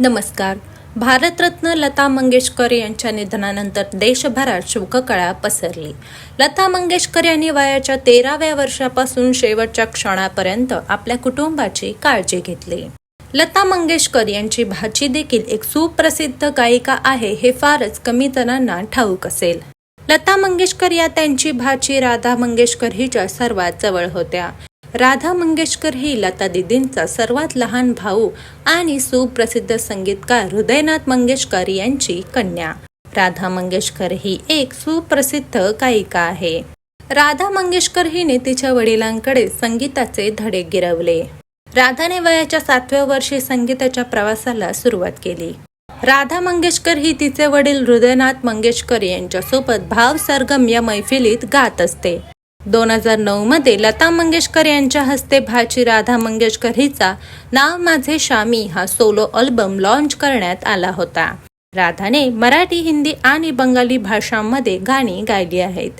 नमस्कार. भारतरत्न लता मंगेशकर यांच्या निधनानंतर देशभरात शोककळा पसरली. लता मंगेशकर यांनी वयाच्या तेराव्या वर्षापासून शेवटच्या क्षणापर्यंत आपल्या कुटुंबाची काळजी घेतली. लता मंगेशकर यांची भाची देखील एक सुप्रसिद्ध गायिका आहे हे फारच कमी जणांना ठाऊक असेल. लता मंगेशकर या त्यांची भाची राधा मंगेशकर हिच्या सर्वात जवळ होत्या. राधा मंगेशकर ही लता दिदींचा सर्वात लहान भाऊ आणि सुप्रसिद्ध संगीतकार हृदयनाथ मंगेशकर यांची कन्या. राधा मंगेशकर ही एक सुप्रसिद्ध गायिका आहे. राधा मंगेशकर हिने तिच्या वडिलांकडे संगीताचे धडे गिरवले. राधाने वयाच्या सातव्या वर्षी संगीताच्या प्रवासाला सुरुवात केली. राधा मंगेशकर ही तिचे वडील हृदयनाथ मंगेशकर यांच्यासोबत भाव सरगम या मैफिलीत गात असते. दोन हजार नऊ मध्ये लता मंगेशकर यांच्या हस्ते भाची राधा मंगेशकर हिचा नाव माझे शामी हा सोलो अल्बम लॉन्च करण्यात आला होता. राधाने मराठी हिंदी आणि बंगाली भाषांमध्ये गाणी गायली आहेत.